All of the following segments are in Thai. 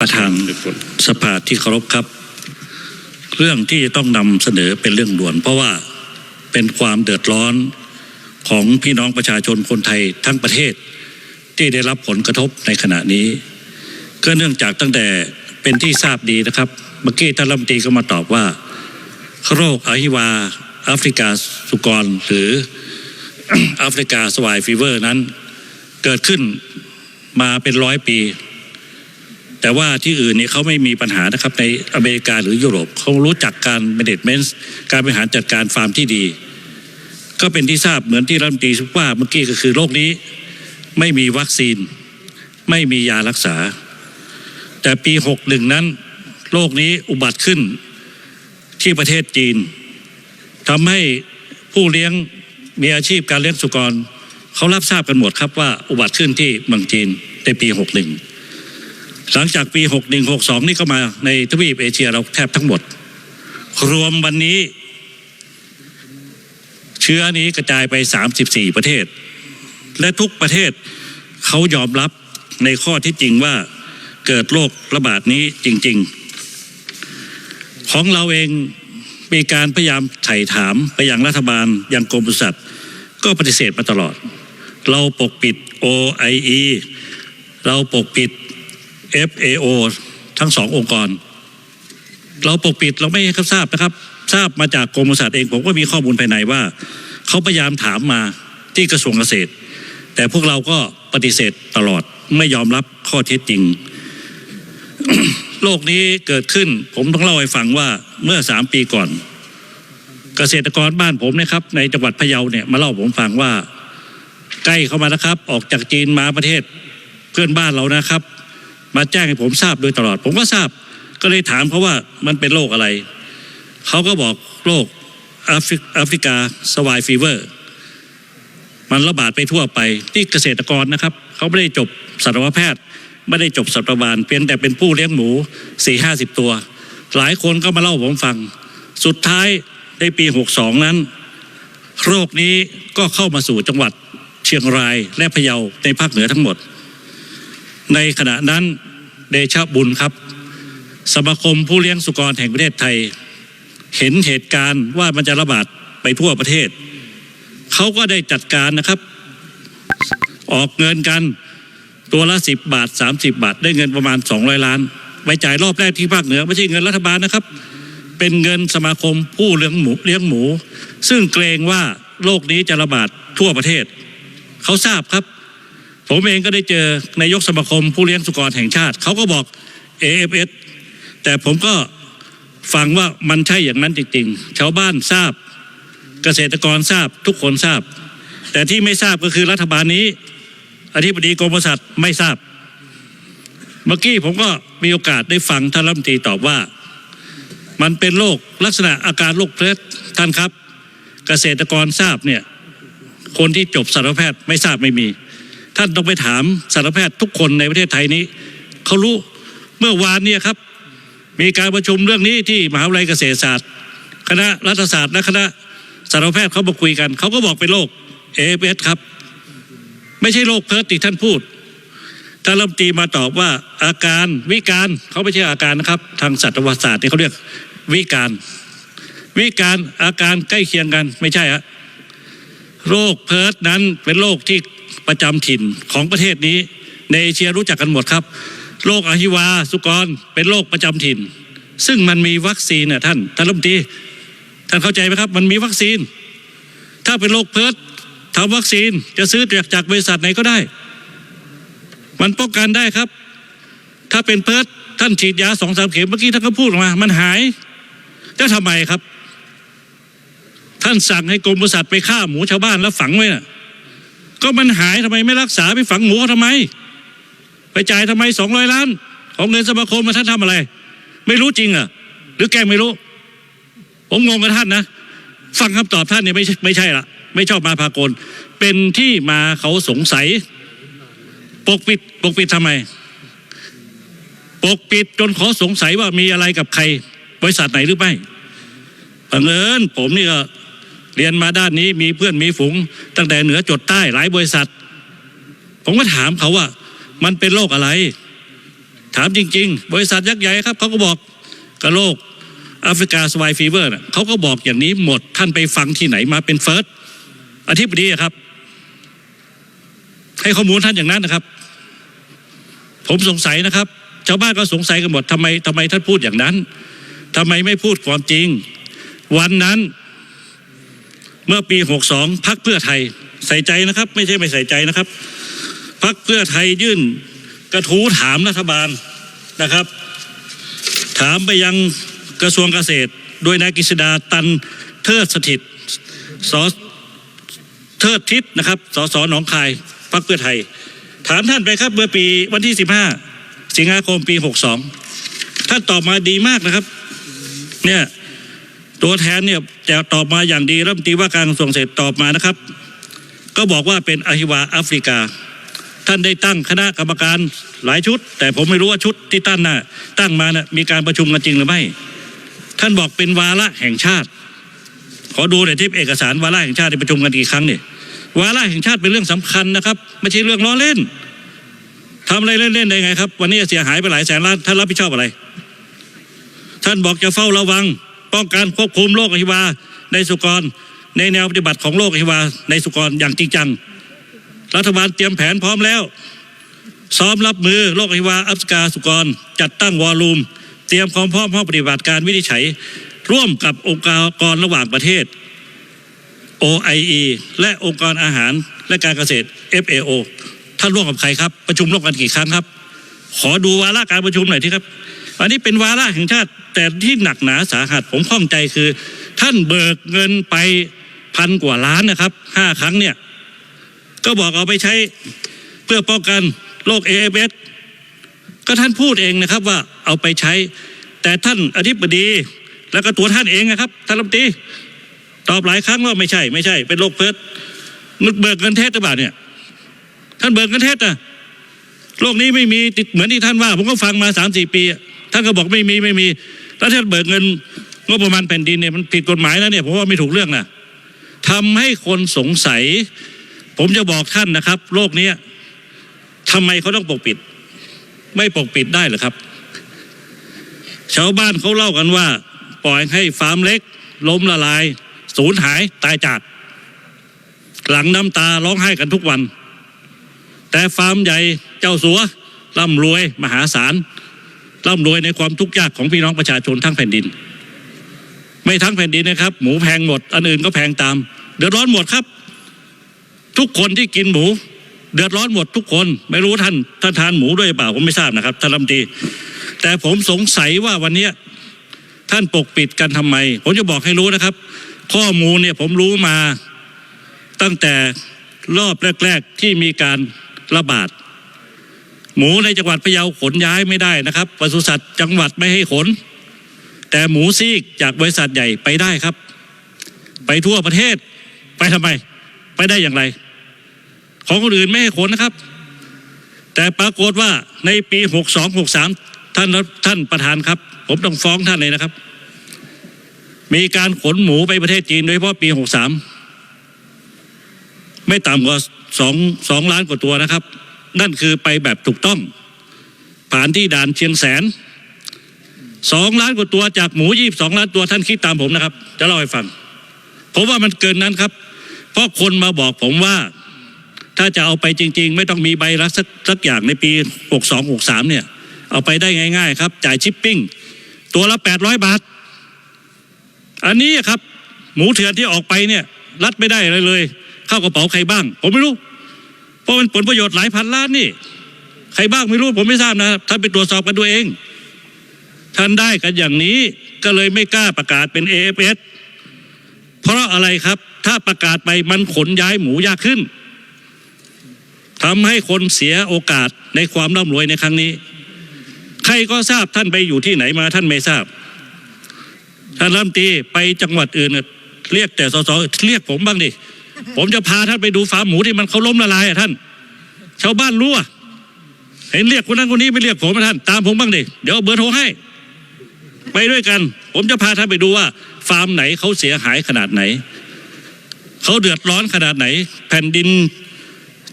ประธานสภาที่เคารพครับ เรื่องที่จะต้องนำเสนอเป็นเรื่องด่วน เพราะว่าเป็นความเดือดร้อนของพี่น้องประชาชนคนไทยทั้งประเทศ ที่ได้รับผลกระทบในขณะนี้ ก็เนื่องจากตั้งแต่เป็นที่ทราบดีนะครับ เมื่อกี้ท่านรัฐมนตรีก็มาตอบว่า โรคอหิวาแอฟริกาสุกร หรือแอฟริกาสวายฟีเวอร์นั้น เกิดขึ้นมาเป็นร้อยปี แต่ว่าที่อื่นเนี่ยเขาไม่มีปัญหานะครับในอเมริกาหรือยุโรปเขารู้จักการ management การบริหารจัดการฟาร์มที่ดี ก็เป็นที่ทราบเหมือนที่รัฐมนตรีว่าเมื่อกี้ก็คือโรคนี้ ไม่มีวัคซีน ไม่มียารักษา แต่ปี 61 นั้นโรคนี้อุบัติขึ้นที่ประเทศจีนทำให้ผู้เลี้ยงมีอาชีพการเลี้ยงสุกรเขารับทราบกันหมดครับว่าอุบัติขึ้นที่เมืองจีนในปี 61 หลังจากปี 61 62 นี่ก็มาในทวีปเอเชียเราแทบทั้งหมด รวมวันนี้ เชื้อนี้กระจายไป 34 ประเทศ และทุกประเทศเขายอมรับในข้อที่จริงว่าเกิดโรคระบาดนี้จริง ๆ ของเราเองมีการพยายามไถ่ถามไปยังรัฐบาลยังกรมปศุสัตว์ก็ปฏิเสธมาตลอด เราปกปิด OIE เราปกปิด FAO ทั้งสององค์กร เราปกปิดเราไม่ให้เขาทราบนะครับ ทราบมาจากกรมศุสัตว์เองผมก็มีข้อมูลภายในว่า เขาพยายามถามมาที่กระทรวงเกษตร แต่พวกเราก็ปฏิเสธตลอดไม่ยอมรับข้อเท็จจริง โลกนี้เกิดขึ้น ผมต้องเล่าให้ฟังว่าเมื่อสามปีก่อน เกษตรกรบ้านผมนะครับ ในจังหวัดพะเยาเนี่ยมาเล่าผมฟังว่าใกล้เข้ามานะครับ ออกจากจีนมาประเทศเพื่อนบ้านเรานะครับ มาแจ้งให้ผมทราบโดยตลอด ผมก็ทราบก็เลยถามเขาว่ามันเป็นโรคอะไร เขาก็บอกโรคแอฟริกาสวายฟีเวอร์ มันระบาดไปทั่วไปที่เกษตรกรนะครับ เขาไม่ได้จบสัตวแพทย์ไม่ได้จบสัตวบาลเพียงแต่เป็นผู้เลี้ยงหมูสี่ห้าสิบตัว หลายคนก็มาเล่าผมฟัง สุดท้ายในปีหกสองนั้น โรคนี้ก็เข้ามาสู่จังหวัดเชียงรายและพะเยาในภาคเหนือทั้งหมด ในขณะนั้นเดชะบุญครับ สมาคมผู้เลี้ยงสุกรแห่งประเทศไทย เห็นเหตุการณ์ว่ามันจะระบาดไปทั่วประเทศ เขาก็ได้จัดการนะครับ ออกเงินกันตัวละสิบบาทสามสิบาท ได้เงินประมาณสองร้อยล้านไว้จ่ายรอบแรกที่ภาคเหนือ ไม่ใช่เงินรัฐบาลนะครับ เป็นเงินสมาคมผู้เลี้ยงหมูเลี้ยงหมู ซึ่งเกรงว่าโรคนี้จะระบาดทั่วประเทศ เขาทราบครับ ผมเองก็ได้เจอนายกสมาคมผู้เลี้ยงสุกรแห่งชาติ เขาก็บอก AFS แต่ผมก็ฟังว่ามันใช่อย่างนั้นจริงๆ ชาวบ้านทราบ เกษตรกรทราบทุกคนทราบ แต่ที่ไม่ทราบก็คือรัฐบาลนี้ อธิบดีกรมปศุสัตว์ไม่ทราบ เมื่อกี้ผมก็มีโอกาสได้ฟังท่านรัฐมนตรีตอบว่า มันเป็นโรคลักษณะอาการโรคเพลสท่านครับ เกษตรกรทราบเนี่ยคนที่จบสัตวแพทย์ไม่ทราบไม่มี ท่านต้องไปถามสัตวแพทย์ทุกคนในประเทศไทยนี้เขารู้เมื่อวานเนี่ยครับ มีการประชุมเรื่องนี้ที่มหาวิทยาลัยเกษตรศาสตร์ คณะรัฐศาสตร์และคณะสัตวแพทย์เขามาคุยกันเขาก็บอกเป็นโรคเอฟเอสครับ ไม่ใช่โรคเพิร์ตที่ท่านพูดท่านรัฐมนตรีมาตอบว่าอาการวิการเขาไม่ใช่อาการนะครับ ทางสัตวศาสตร์นี่เขาเรียกวิการ วิการอาการใกล้เคียงกันไม่ใช่ฮะโรคเพิร์ตนั้นเป็นโรคที่ ประจำถิ่นของประเทศนี้ ในเอเชียรู้จักกันหมดครับ โรคอหิวาสุกรเป็นโรคประจำถิ่น ซึ่งมันมีวัคซีนน่ะท่านท่านรัฐมนตรีท่านเข้าใจไหมครับ มันมีวัคซีน ถ้าเป็นโรคเพิร์ตทำวัคซีนจะซื้อจากจากบริษัทไหนก็ได้ มันป้องกันได้ครับ ถ้าเป็นเพิร์ตท่านฉีดยาสองสามเข็มเมื่อกี้ท่านก็พูดออกมา มันหายแล้วทำไมครับ ท่านสั่งให้กรมบริษัทไปฆ่าหมูชาวบ้านแล้วฝังไว้น่ะ ก็มันหายทำไมไม่รักษาไปฝังหมูเขาทำไม ไปจ่ายทำไมสองร้อยล้าน ของเงินสมาคมมาท่านทำอะไร ไม่รู้จริงอะ หรือแกไม่รู้ ผมงงกับท่านนะ ฟังคำตอบท่านเนี่ยไม่ไม่ใช่ละไม่ชอบมาพากล เป็นที่มาเขาสงสัย ปกปิดปกปิดทำไม ปกปิดจนขอสงสัยว่ามีอะไรกับใคร บริษัทไหนหรือไม่บังเอิญผมนี่ก็ เรียนมาด้านนี้มีเพื่อนมีฝูง ตั้งแต่เหนือจดใต้หลายบริษัท ผมก็ถามเขาว่า มันเป็นโรคอะไร ถามจริง ๆ บริษัทยักษ์ใหญ่ครับเขาก็บอกกระโรคแอฟริกาสวายฟีเวอร์เขาก็บอกอย่างนี้หมดท่านไปฟังที่ไหนมาเป็นเฟิร์สอธิบดีครับ ให้ข้อมูลท่านอย่างนั้นนะครับ ผมสงสัยนะครับชาวบ้านก็สงสัยกันหมดทำไมทำไมท่านพูดอย่างนั้นทำไมไม่พูดความจริง วันนั้น เมื่อปี 62 พักเพื่อไทยใส่ใจนะครับ ไม่ใช่ไม่ใส่ใจนะครับ พักเพื่อไทยยื่นกระทู้ถามรัฐบาลนะครับ ถามไปยังกระทรวงเกษตร โดยนายกฤษดาตันเทิดสถิตสเทิดทิศนะครับสสหนองคายพักเพื่อไทย ถามท่านไปครับเมื่อปีวันที่ 15 สิงหาคมปี 62 ท่านตอบมาดีมากนะครับ เนี่ย ตัวแทนเนี่ยจะตอบมาอย่างดีรัฐมนตรีว่าการกระทรวงเกษตรตอบมานะครับ ก็บอกว่าเป็นอหิวาแอฟริกา ท่านได้ตั้งคณะกรรมการหลายชุด แต่ผมไม่รู้ว่าชุดที่ตั้งน่ะตั้งมาน่ะมีการประชุมกันจริงหรือไม่ ท่านบอกเป็นวาระแห่งชาติ ขอดูหน่อยที่เอกสารวาระแห่งชาติที่ประชุมกันกี่ครั้งเนี่ยวาระแห่งชาติเป็นเรื่องสำคัญนะครับไม่ใช่เรื่องล้อเล่นทำอะไรเล่นๆได้ไงครับ วันนี้เสียหายไปหลายแสนล้านท่านรับผิดชอบอะไร ท่านบอกจะเฝ้าระวัง ป้องกันควบคุมโรคอหิวาในสุกร ในแนวปฏิบัติของโรคอหิวาในสุกรอย่างจริงจัง รัฐบาลเตรียมแผนพร้อมแล้ว ซ้อมรับมือโรคอหิวาอัฟกาสุกร จัดตั้งวอลลุ่มเตรียมความพร้อมห้องปฏิบัติการวินิจฉัย ร่วมกับองค์กรระหว่างประเทศ OIE และองค์กรอาหารและการเกษตร FAO ท่านร่วมกับใครครับ ประชุมร่วมกันกี่ครั้งครับ ขอดูวาระการประชุมหน่อยที่ครับ อันนี้เป็นวาระแห่งชาติ แต่ที่หนักหนาสาหัสผมข้องใจคือ ท่านเบิกเงินไปพันกว่าล้านนะครับห้าครั้งเนี่ย ก็บอกเอาไปใช้เพื่อป้องกันโรคเอเอสก็ท่านพูดเองนะครับว่าเอาไปใช้ แต่ท่านอธิบดีแล้วก็ตัวท่านเองนะครับท่านรัฐมนตรีตอบหลายครั้งว่าไม่ใช่ ไม่ใช่ เป็นโรคเพิร์ดมึงเบิกเงินเท็จหรือเปล่าเนี่ย ท่านเบิกเงินเท็จอะโรคนี้ไม่มีติดเหมือนที่ท่านว่า ผมก็ฟังมาสามสี่ปีอะ ท่านก็บอกไม่มีไม่มีแล้วท่านเบิกเงินงบประมาณแผ่นดินเนี่ยมันผิดกฎหมายนะเนี่ยผมว่าไม่ถูกเรื่องนะทำให้คนสงสัย ผมจะบอกท่านนะครับโรคเนี้ยทำไมเขาต้องปกปิด ไม่ปกปิดได้หรือครับ ชาวบ้านเขาเล่ากันว่า ปล่อยให้ฟาร์มเล็ก ล้มละลาย สูญหายตายจากหลังน้ำตาร้องไห้กันทุกวัน แต่ฟาร์มใหญ่เจ้าสัวร่ำรวยมหาศาล ร่ำรวยในความทุกข์ยากของพี่น้องประชาชนทั้งแผ่นดิน ไม่ทั้งแผ่นดินนะครับ หมูแพงหมด อันอื่นก็แพงตาม เดือดร้อนหมดครับ ทุกคนที่กินหมู เดือดร้อนหมดทุกคน ไม่รู้ท่านท่านทานหมูด้วยเปล่าผมไม่ทราบนะครับท่านรัฐมนตรีแต่ผมสงสัยว่าวันนี้ท่านปกปิดกันทำไม ผมจะบอกให้รู้นะครับ ข้อมูลเนี่ยผมรู้มาตั้งแต่รอบแรก ๆที่มีการระบาด หมูในจังหวัดพะเยาขนย้ายไม่ได้นะครับปศุสัตว์จังหวัดไม่ให้ขน แต่หมูซีกจากบริษัทใหญ่ไปได้ครับ ไปทั่วประเทศไปทำไม ไปได้อย่างไร ของคนอื่นไม่ให้ขนนะครับ แต่ปรากฏว่าในปี62 63ท่านท่านประธานครับ ผมต้องฟ้องท่านเลยนะครับ มีการขนหมูไปประเทศจีนโดยเฉพาะปี63ไม่ต่ำกว่าสองสองล้านกว่าตัวนะครับ นั่นคือไปแบบถูกต้อง ผ่านที่ด่านเชียงแสนสองล้านกว่าตัวจากหมูยี่สองล้านตัวท่านคิดตามผมนะครับ จะเล่าให้ฟังผมว่ามันเกินนั้นครับ เพราะคนมาบอกผมว่า ถ้าจะเอาไปจริง ๆ ไม่ต้องมีใบรับสักสักอย่างในปี 62 63 เนี่ย เอาไปได้ง่าย ๆ ครับ จ่ายชิปปิ้ง ตัวละ 800 บาท อันนี้ครับ หมูเถื่อนที่ออกไปเนี่ย รัดไม่ได้เลยเลย เข้ากระเป๋าใครบ้าง ผมไม่รู้ ราะมันผลประโยชน์หลายพันล้านนี่ ใครบ้างไม่รู้ผมไม่ทราบนะท่านไปตรวจสอบกันด้วยเอง ท่านได้กันอย่างนี้ก็เลยไม่กล้าประกาศเป็น AFS เพราะอะไรครับ ถ้าประกาศไปมันขนย้ายหมูยากขึ้นทำให้คนเสียโอกาสในความร่ำรวยในครั้งนี้ ใครก็ทราบท่านไปอยู่ที่ไหนมาท่านไม่ทราบ ท่านรัฐมนตรีไปจังหวัดอื่น เรียกแต่สสเรียกผมบ้างดิ ผมจะพาท่านไปดูฟาร์มหมูที่มันเขาล้มละลายอะท่าน ชาวบ้านรู้อะเห็นเรียกคนนั้นคนนี้ไม่เรียกผมนะท่าน ตามผมบ้างดิเดี๋ยวเอาเบอร์โทรให้ ไปด้วยกัน ผมจะพาท่านไปดูว่า ฟาร์มไหนเขาเสียหายขนาดไหนเขาเดือดร้อนขนาดไหน แผ่นดิน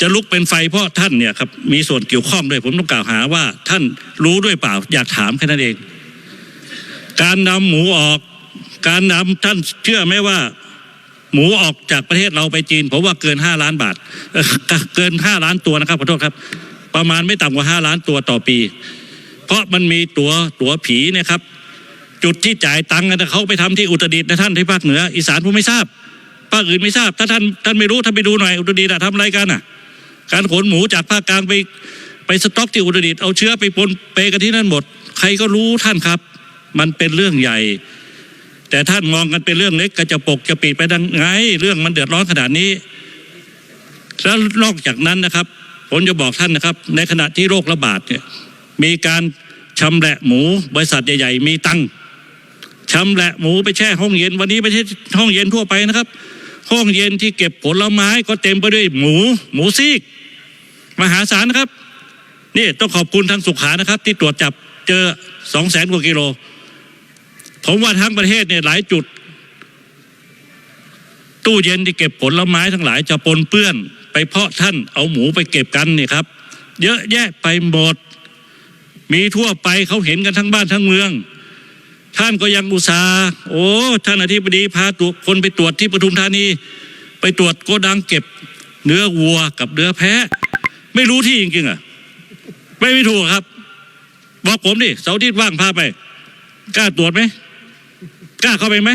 จะลุกเป็นไฟเพราะท่านเนี่ยครับมีส่วนเกี่ยวข้องด้วยผมต้องกล่าวหาว่า ท่านรู้ด้วยเปล่า อยากถามแค่นั้นเอง การนำหมูออก การนำท่านเชื่อไหมว่า หมูออกจากประเทศเราไปจีนผมว่าเกินห้าล้านบาท เกินห้าล้านตัวนะครับขอโทษครับ ประมาณไม่ต่ำกว่าห้าล้านตัวต่อปี เพราะมันมีตัวตัวผีเนะครับ จุดที่จ่ายตังค์นะเขาไปทำที่อุตรดิตถ์นะท่านที่ภาคเหนือ อีสานผมไม่ทราบภาคอื่นไม่ทราบ ถ้าท่านท่านไม่รู้ท่านไปดูหน่อยอุตรดิตถ์ทำอะไรกันอะ การขนหมูจากภาคกลางไปไปสต็อกที่อุตรดิตถ์เอาเชื้อไปปนเปกันที่นั่นหมด ใครก็รู้ท่านครับ มันเป็นเรื่องใหญ่ แต่ท่านมองกันเป็นเรื่องเล็กกระจะปกจะปิดไปดังไง เรื่องมันเดือดร้อนขนาดนี้ แล้วนอกจากนั้นนะครับ ผมจะบอกท่านนะครับ ในขณะที่โรคระบาดเนี่ยมีการชำแหละหมู บริษัทใหญ่ ๆ มีตังชำแหละหมูไปแช่ห้องเย็น วันนี้ไม่ใช่ห้องเย็นทั่วไปนะครับ ห้องเย็นที่เก็บผลไม้ก็เต็มไปด้วยหมู หมูซีก มหาศาลนะครับนี่ต้องขอบคุณทางสุขานะครับ ที่ตรวจจับเจอสองแสนกว่ากิโล ผมว่าทั้งประเทศเนี่ยหลายจุด ตู้เย็นที่เก็บผลไม้ทั้งหลายจะปนเปื้อน ไปเพราะท่านเอาหมูไปเก็บกันเนี่ยครับ เยอะแยะไปหมด มีทั่วไปเขาเห็นกันทั้งบ้านทั้งเมือง ท่านก็ยังอุตส่าห์โอ้ท่านอธิบดีพาตัวคนไปตรวจที่ปทุมธานี ไปตรวจโกดังเก็บเนื้อวัวกับเนื้อแพะ ไม่รู้ที่จริงๆอะไม่ม่ถูกครับ บอกผมดิเสาร์ที่ว่างพาไปกล้าตรวจไหม กล้าเข้าไปไหม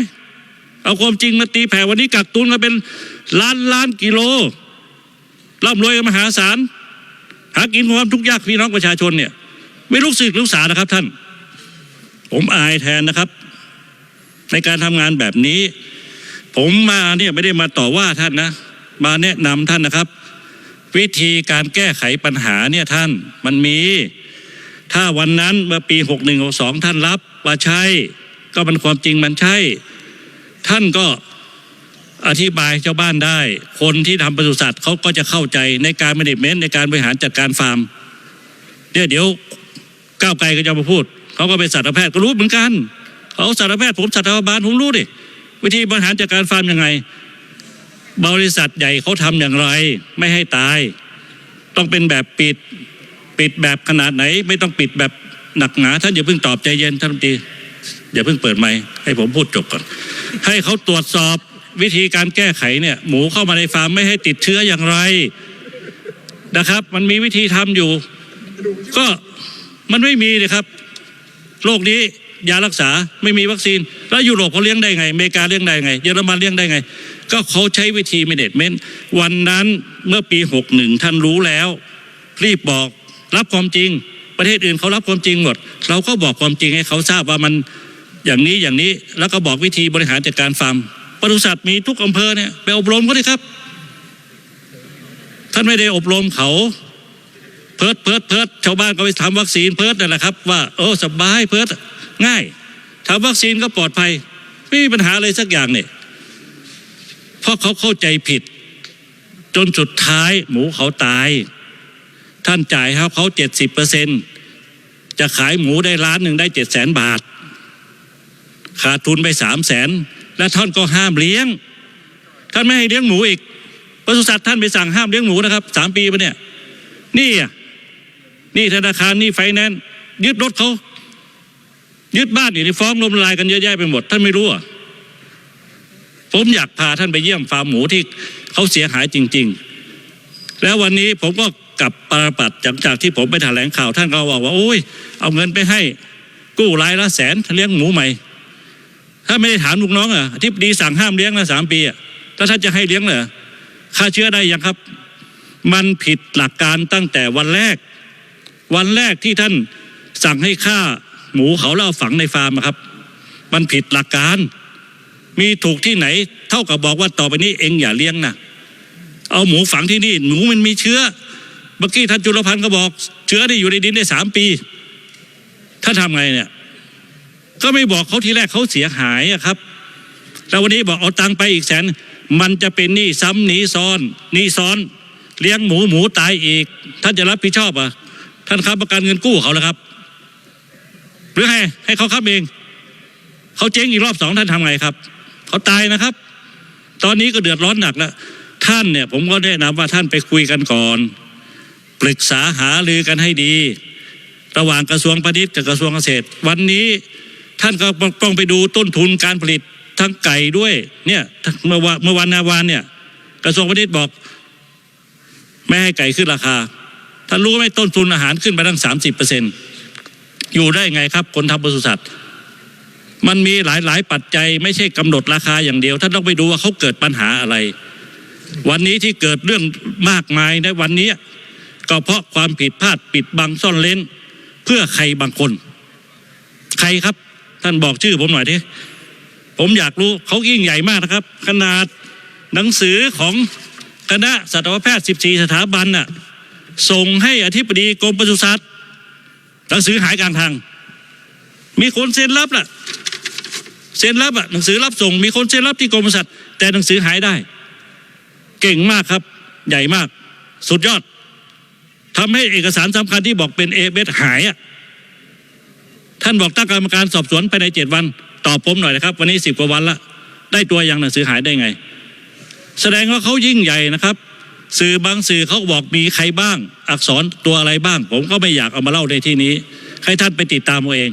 เอาความจริงมาตีแผ่วันนี้กักตุนกันเป็นล้านล้านกิโลร่ำรวยกันมหาศาลหากินความทุกข์ยากพี่น้องประชาชนเนี่ย ไม่รู้สึกรู้สานะครับท่าน ผมอายแทนนะครับ ในการทำงานแบบนี้ ผมมาเนี่ยไม่ได้มาต่อว่าท่านนะ มาแนะนำท่านนะครับ วิธีการแก้ไขปัญหาเนี่ยท่านมันมี ถ้าวันนั้นเมื่อปีหกหนึ่งหกสองท่านรับว่าใช่ ก็มันความจริงมันใช่ ท่านก็อธิบายชาวบ้านได้ คนที่ทำปศุสัตว์เขาก็จะเข้าใจในการม a น a เมนต์ในการบริหารจัดการฟาร์มเนี่ยเดี๋ยวก้าวไกลก็จะมาพูดเขาก็เป็นสัตวแพทย์ก็รู้เหมือนกันเขาสัตวแพทย์ผมสัตวบาลผมรู้ดิวิธีบริหารจัดการฟาร์มยังไง บริษัทใหญ่เขาทำอย่างไร ไม่ให้ตาย ต้องเป็นแบบปิดปิดแบบขนาดไหน ไม่ต้องปิดแบบหนักหนาท่านอย่าเพิ่งตอบใจเย็นท่านรัฐมนตรี อย่าเพิ่งเปิดไมค์ให้ผมพูดจบก่อน ให้เขาตรวจสอบวิธีการแก้ไขเนี่ย หมูเข้ามาในฟาร์มไม่ให้ติดเชื้ออย่างไรนะครับ มันมีวิธีทำอยู่ ก็มันไม่มีเลยครับโรคนี้ยารักษาไม่มีวัคซีน แล้วยุโรปเขาเลี้ยงได้ไงอเมริกาเลี้ยงได้ไง เยอรมันเลี้ยงได้ไง ก็เขาใช้วิธี management วันนั้นเมื่อปี 61 ท่านรู้แล้ว รีบบอกรับความจริง ประเทศอื่นเขารับความจริงหมด เราก็บอกความจริงให้เขาทราบว่ามันอย่างนี้อย่างนี้แล้วก็บอกวิธีบริหารจัดการฟาร์มปศุสัตว์มีทุกอำเภอเนี่ยไปอบรมเขาเลยครับ ท่านไม่ได้อบรมเขา เพิร์ดเพิร์ดเพิร์ดชาวบ้านก็ไปทำวัคซีนเพิร์ดนั่นแหละครับ ว่าโอ้สบายเพิร์ดง่ายทำวัคซีนก็ปลอดภัย ไม่มีปัญหาอะไรสักอย่างเนี่ยเพราะเขาเข้าใจผิด จนสุดท้ายหมูเขาตาย ท่านจ่ายให้เขาเจ็ดสิบเปอร์เซ็นต์ จะขายหมูได้ล้านหนึ่งได้เจ็ดแสนบาท ขาดทุนไปสามแสนและท่านก็ห้ามเลี้ยง ท่านไม่ให้เลี้ยงหมูอีกปศุสัตว์ท่านไปสั่งห้ามเลี้ยงหมูนะครับสามปีมาเนี่ย นี่อะนี่ธนาคารนี่ไฟแนนซ์ยึดรถเขายึดบ้านอยู่ในฟ้องล้มละลายกันเยอะแยะไปหมด ท่านไม่รู้อะผมอยากพาท่านไปเยี่ยมฟาร์มหมูที่เขาเสียหายจริง ๆ แล้ววันนี้ผมก็ กับปรปัดจากจากที่ผมไปแถลงข่าวท่านก็บอกว่าโอ้ย เอาเงินไปให้กู้รายละแสนเลี้ยงหมูใหม่ ถ้าไม่ได้ถามลูกน้องอะที่ดีสั่งห้ามเลี้ยงนะสามปีอะถ้าท่านจะให้เลี้ยงเหรอค่าเชื้อได้ยังครับ มันผิดหลักการตั้งแต่วันแรก วันแรกที่ท่านสั่งให้ฆ่าหมูเขาเล่าฝังในฟาร์มอะครับ มันผิดหลักการ มีถูกที่ไหน เท่ากับบอกว่าต่อไปนี้เองอย่าเลี้ยงนะเอาหมูฝังที่นี่ หมูมันมีเชื้อ เมื่อกี้ท่านจุลพันธ์ก็บอก เชื้อได้อยู่ในดินได้สามปีท่านทำไงเนี่ย ก็ไม่บอกเขาทีแรกเขาเสียหายอะครับ แล้ววันนี้บอกเอาตังค์ไปอีกแสน มันจะเป็นหนี้ซ้ำหนี้ซ้อนหนี้ซ้อน เลี้ยงหมูหมูตายอีก ท่านจะรับผิดชอบอะท่านค้ำประกันเงินกู้เขาแล้วครับ หรือให้ให้เขาค้ำเองเขาเจ๊งอีกรอบสองท่านทำไงครับเขาตายนะครับ ตอนนี้ก็เดือดร้อนหนักแล้วท่านเนี่ย ผมก็แนะนำว่าท่านไปคุยกันก่อน ปรึกษาหารือกันให้ดี ระหว่างกระทรวงพาณิชย์กับกระทรวงเกษตร วันนี้ท่านก็ต้องไปดูต้นทุนการผลิตทั้งไก่ด้วยเนี่ยเมื่อวานเมื่อวันนาวานเนี่ยกระทรวงพาณิชย์บอก ไม่ให้ไก่ขึ้นราคาท่านรู้ไหมต้นทุนอาหารขึ้นไปตั้งสามสิบเปอร์เซ็นอยู่ได้ไงครับ คนทำปศุสัตว์มันมีหลายหลายปัจจัย ไม่ใช่กำหนดราคาอย่างเดียว ท่านต้องไปดูว่าเขาเกิดปัญหาอะไร วันนี้ที่เกิดเรื่องมากมายในวันนี้ ก็เพราะความผิดพลาดปิดบังซ่อนเล้น เพื่อใครบางคน ใครครับ ท่านบอกชื่อผมหน่อยทีผมอยากรู้เขายิ่งใหญ่มากนะครับ ขนาดหนังสือของคณะสัตวแพทย์ 14 สถาบันน่ะส่งให้อธิบดีกรมปศุสัตว์หนังสือหายกลางทาง มีคนเซ็นรับล่ะเซ็นรับอะหนังสือรับส่ง มีคนเซ็นรับที่กรมปศุสัตว์แต่หนังสือหายได้ เก่งมากครับ ใหญ่มาก สุดยอด ทำให้เอกสารสำคัญที่บอกเป็นเอเบสหายอะท่านบอกตั้งกรรมการสอบสวนภายในเจ็ดวัน ตอบผมหน่อยนะครับ วันนี้สิบกว่าวันละ ได้ตัวอย่างหนังสือหายได้ไง แสดงว่าเขายิ่งใหญ่นะครับ สื่อบางสื่อเขาบอกมีใครบ้าง อักษรตัวอะไรบ้าง ผมก็ไม่อยากเอามาเล่าในที่นี้ ให้ท่านไปติดตามเอาเอง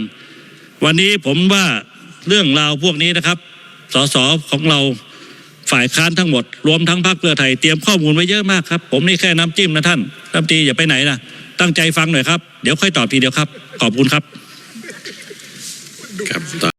วันนี้ผมว่าเรื่องราวพวกนี้นะครับสสของเรา ฝ่ายค้านทั้งหมด รวมทั้งพรรคเพื่อไทยเตรียมข้อมูลไว้เยอะมากครับ ผมนี่แค่น้ำจิ้มนะท่านน้ำตีอย่าไปไหนนะตั้งใจฟังหน่อยครับ เดี๋ยวค่อยตอบทีเดียวครับ ขอบคุณครับครับ